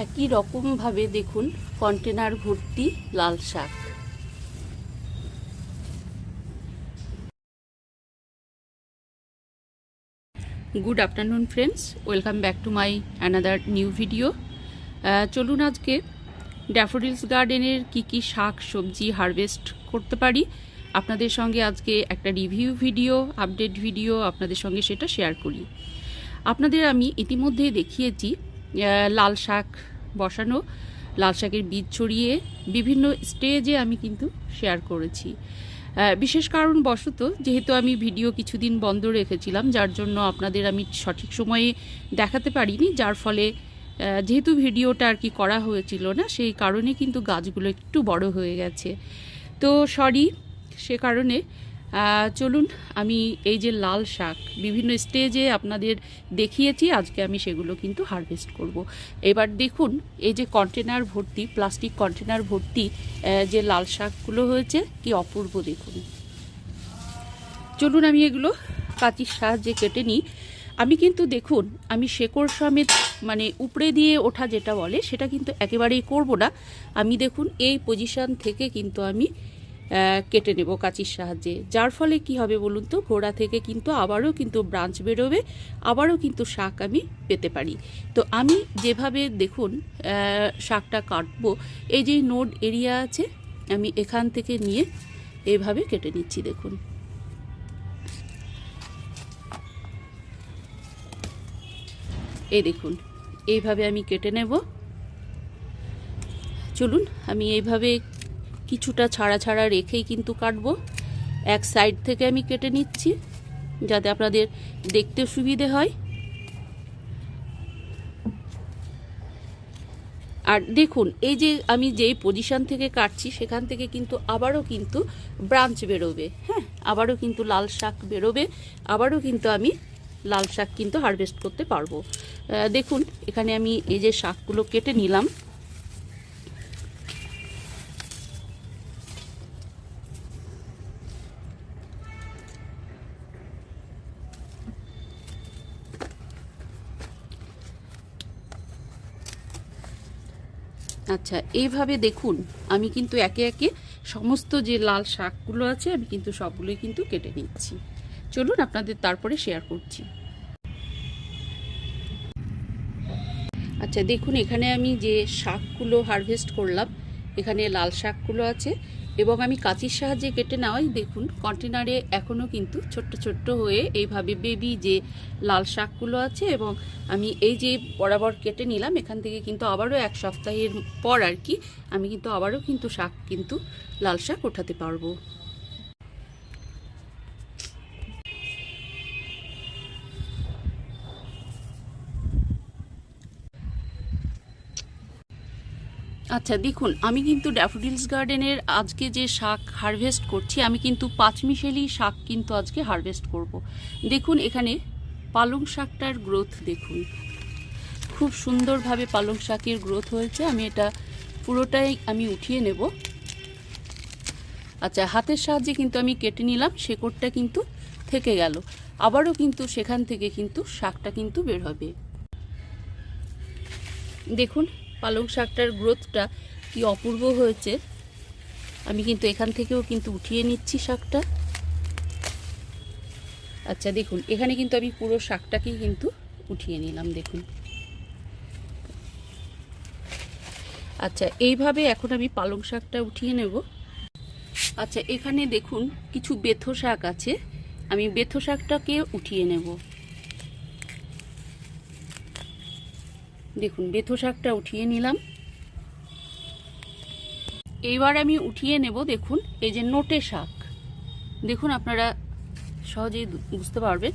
একই রকমভাবে দেখুন, কন্টেনার ভর্তি লাল শাক। Good afternoon friends, welcome back to my another new video. চলুন আজকে ড্যাফোডিলস গার্ডেনের কি কি শাক সবজি হারভেস্ট করতে পারি। আপনাদের সঙ্গে আজকে একটা রিভিউ ভিডিও, আপডেট ভিডিও আপনাদের সঙ্গে সেটা শেয়ার করি। আপনাদের আমি ইতিমধ্যেই দেখিয়েছি লাল শাক বসানো, লাল শাকের বীজ ছড়িয়ে বিভিন্ন স্টেজে আমি কিন্তু শেয়ার করেছি। বিশেষ কারণ বশত যেহেতু আমি ভিডিও কিছুদিন বন্ধ রেখেছিলাম, যার জন্য আপনাদের আমি সঠিক সময়ে দেখাতে পারিনি, যার ফলে যেহেতু ভিডিওটা আর কি করা হয়েছিল না, সেই কারণে কিন্তু গাছগুলো একটু বড় হয়ে গেছে। তো সরি সে কারণে চলুন, আমি এই যে লাল শাক, বিভিন্ন স্টেজে আপনাদের দেখিয়েছি, আজকে আমি সেগুলো কিন্তু হারভেস্ট করব। এবার দেখুন, এই যে কন্টেনার ভর্তি প্লাস্টিক কন্টেনার ভর্তি যে লাল শাকগুলো হয়েছে, কি অপূর্ব দেখুন। চলুন আমি এগুলো কাঁচির সাহায্যে কেটে নিই। আমি কিন্তু দেখুন, আমি শেকড় সমেত মানে উপড়ে দিয়ে ওঠা যেটা বলে, সেটা কিন্তু একেবারেই করব না। আমি দেখুন, এই পজিশন থেকে কিন্তু আমি কেটে নেব কাঁচির সাহায্যে। যার ফলে কি হবে বলুন তো গোড়া থেকে কিন্তু আবারও কিন্তু ব্রাঞ্চ বেরোবে, আবারও কিন্তু শাক আমি পেতে পারি। তো আমি যেভাবে দেখুন শাকটা কাটবো, এই যে নোড এরিয়া আছে, আমি এখান থেকে নিয়ে এইভাবে কেটে নিচ্ছি, দেখুন। এই দেখুন, এইভাবে আমি কেটে নেব। চলুন, আমি এইভাবে কিছুটা ছাড়া ছাড়া রেখেই কিন্তু কাটবো। এক সাইড থেকে আমি কেটে নিচ্ছি, যাতে আপনাদের দেখতে সুবিধে হয়। আর দেখুন, এই যে আমি যেই পজিশান থেকে কাটছি, সেখান থেকে কিন্তু আবারও কিন্তু ব্রাঞ্চ বেরোবে। হ্যাঁ আবারও কিন্তু লাল শাক বেরোবে, আবারও কিন্তু আমি লাল শাক কিন্তু হারভেস্ট করতে পারব। দেখুন, এখানে আমি এই যে শাকগুলো কেটে নিলাম। আচ্ছা এইভাবে দেখুন, আমি কিন্তু একে একে সমস্ত যে লাল শাকগুলো আছে, আমি কিন্তু সবগুলোই কিন্তু কেটে নিচ্ছি। চলুন আপনাদের তারপরে শেয়ার করছি। আচ্ছা দেখুন, এখানে আমি যে শাকগুলো হারভেস্ট করলাম, এখানে লাল শাকগুলো আছে এবং আমি কাঁচির সাহায্যে কেটে নেওয়াই। দেখুন কন্টেনারে এখনও কিন্তু ছোট্ট ছোট্ট হয়ে এইভাবে বেবি যে লাল শাকগুলো আছে এবং আমি এই যে বরাবর কেটে নিলাম, এখান থেকে কিন্তু আবারও এক সপ্তাহের পর আর কি আমি কিন্তু আবারও কিন্তু শাক কিন্তু লাল শাক ওঠাতে পারব। আচ্ছা দেখুন, আমি কিন্তু ড্যাফোডিলস গার্ডেনের আজকে যে শাক হারভেস্ট করছি, আমি কিন্তু পাঁচমিশেলি শাক কিন্তু আজকে হারভেস্ট করব। দেখুন, এখানে পালং শাকটার গ্রোথ দেখুন। খুব সুন্দরভাবে পালং শাকের গ্রোথ হয়েছে, আমি এটা পুরোটাই আমি উঠিয়ে নেব। আচ্ছা হাতের সাহায্যে কিন্তু আমি কেটে নিলাম, শেকড়টা কিন্তু থেকে গেল। আবারও কিন্তু সেখান থেকে কিন্তু শাকটা কিন্তু বের হবে। দেখুন পালং শাকটার গ্রোথটা কি অপূর্ব হয়েছে, আমি কিন্তু এখান থেকেও কিন্তু উঠিয়ে নিচ্ছি শাকটা। আচ্ছা দেখুন, এখানে কিন্তু আমি পুরো শাকটাকেই কিন্তু উঠিয়ে নিলাম, দেখুন। আচ্ছা এইভাবে এখন আমি পালং শাকটা উঠিয়ে নেব। আচ্ছা এখানে দেখুন, কিছু বেথো শাক আছে, আমি বেথো শাকটাকে উঠিয়ে নেব। দেখুন, বেথো শাকটা উঠিয়ে নিলাম। এইবার আমি উঠিয়ে নেব, দেখুন, এই যে নোটে শাক। দেখুন, আপনারা সহজেই বুঝতে পারবেন।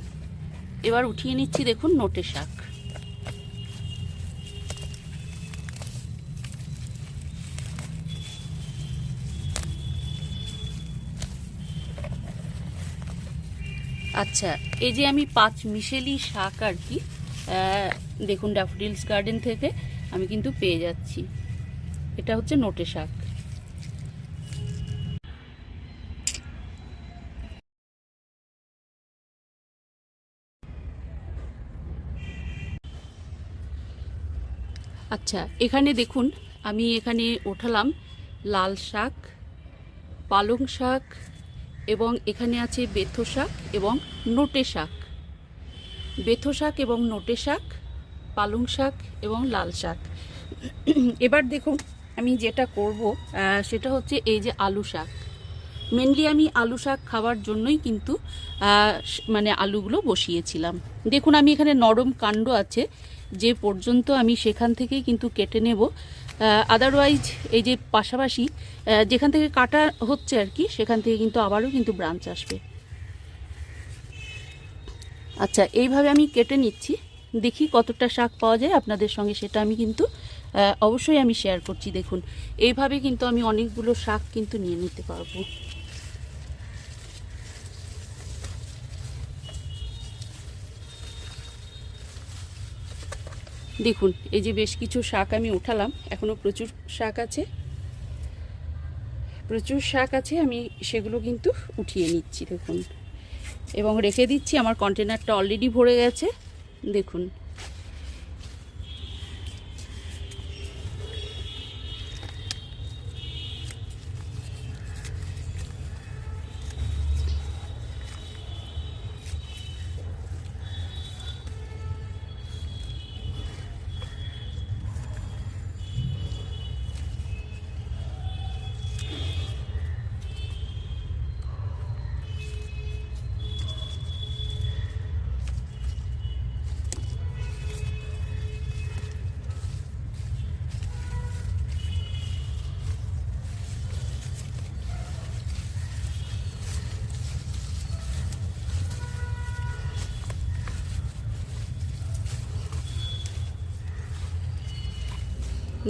এবার উঠিয়ে নিচ্ছি, দেখুন, নোটে শাক। আচ্ছা এই যে আমি পাঁচ মিশেলি শাক আর কি দেখুন ড্যাফডিলস গার্ডেন থেকে আমি কিন্তু পেয়ে যাচ্ছি। এটা হচ্ছে নোটে শাক। আচ্ছা এখানে দেখুন, আমি এখানে ওঠালাম লাল শাক, পালং শাক এবং এখানে আছে বেথো শাক এবং নোটে শাক। বেথো শাক এবং নোটে শাক পালং শাক এবং লাল শাক। এবার দেখুন আমি যেটা করব সেটা হচ্ছে এই যে আলু শাক। মেনলি আমি আলু শাক খাওয়ার জন্যই কিন্তু মানে আলুগুলো বসিয়েছিলাম। দেখুন আমি এখানে নরম কাণ্ড আছে, যে পর্যন্ত আমি সেখান থেকেই কিন্তু কেটে নেব। আদারওয়াইজ এই যে পাশাপাশি যেখান থেকে কাটা হচ্ছে আর কি, সেখান থেকে কিন্তু আবারও কিন্তু ব্রাঞ্চ আসবে। আচ্ছা এইভাবে আমি কেটে নিচ্ছি। দেখি কতটা শাক পাওয়া যায় আপনাদের সঙ্গে, সেটা আমি কিন্তু অবশ্যই আমি শেয়ার করছি। দেখুন, এইভাবে কিন্তু আমি অনেকগুলো শাক কিন্তু নিয়ে নিতে পারব। দেখুন, এই যে বেশ কিছু শাক আমি উঠালাম, এখনও প্রচুর শাক আছে। প্রচুর শাক আছে, আমি সেগুলো কিন্তু উঠিয়ে নিচ্ছি, দেখুন। এবং রেখে দিচ্ছি, আমার কন্টেনারটা অলরেডি ভরে গেছে। দেখুন।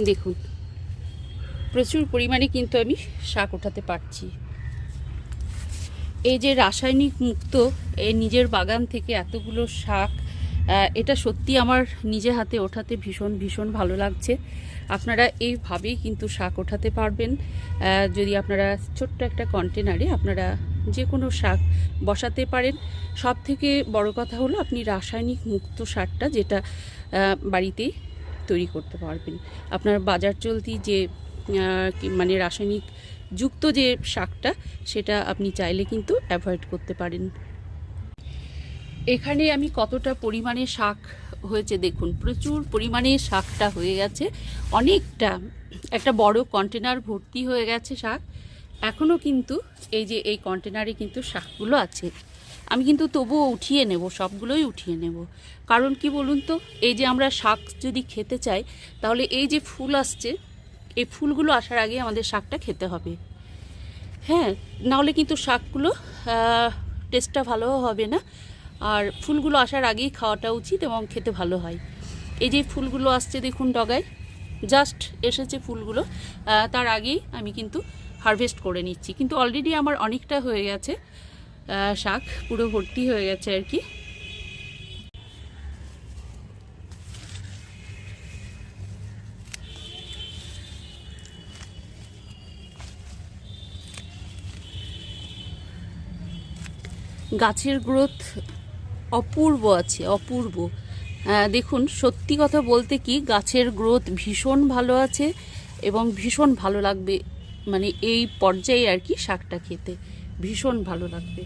দেখুন প্রচুর পরিমাণে কিন্তু আমি শাক ওঠাতে পারছি। এই যে রাসায়নিক মুক্ত এই নিজের বাগান থেকে এতগুলো শাক এটা সত্যি আমার নিজে হাতে ওঠাতে ভীষণ ভীষণ ভালো লাগছে। আপনারা এইভাবেই কিন্তু শাক ওঠাতে পারবেন। যদি আপনারা ছোট্ট একটা কন্টেনারে আপনারা যে কোনো শাক বসাতে পারেন। সব থেকে বড় কথা হলো আপনি রাসায়নিক মুক্ত সারটা যেটা আহ, বাড়িতেই তৈরি করতে পারবেন। আপনার বাজার চলতি যে মানে রাসায়নিক যুক্ত যে শাকটা, সেটা আপনি চাইলে কিন্তু অ্যাভয়েড করতে পারেন। এখানে আমি কতটা পরিমাণে শাক হয়েছে দেখুন, প্রচুর পরিমাণে শাকটা হয়ে গেছে। অনেকটা, একটা বড় কন্টেনার ভর্তি হয়ে গেছে শাক। এখনও কিন্তু এই যে, এই কন্টেনারে কিন্তু শাকগুলো আছে। আমি কিন্তু তবুও উঠিয়ে নেব, সবগুলোই উঠিয়ে নেব। কারণ কি বলুন তো, এই যে আমরা শাক যদি খেতে চাই, তাহলে এই যে ফুল আসছে, এই ফুলগুলো আসার আগে আমাদের শাকটা খেতে হবে। হ্যাঁ নাহলে কিন্তু শাকগুলো টেস্টটা ভালো হবে না। আর ফুলগুলো আসার আগেই খাওয়াটা উচিত এবং খেতে ভালো হয়। এই যে ফুলগুলো আসছে দেখুন ডগায় জাস্ট এসেছে ফুলগুলো। তার আগেই আমি কিন্তু হারভেস্ট করে নিচ্ছি। কিন্তু অলরেডি আমার অনেকটা হয়ে গেছে। শাক পুরো ভর্তি হয়ে গেছে আর কি। গাছের গ্রোথ অপূর্ব আছে, অপূর্ব। দেখুন, সত্যি কথা বলতে কি, গাছের গ্রোথ ভীষণ ভালো আছে এবং ভীষণ ভালো লাগবে মানে এই পর্যায়ে আর কি শাকটা খেতে। ভীষণ ভালো লাগবে।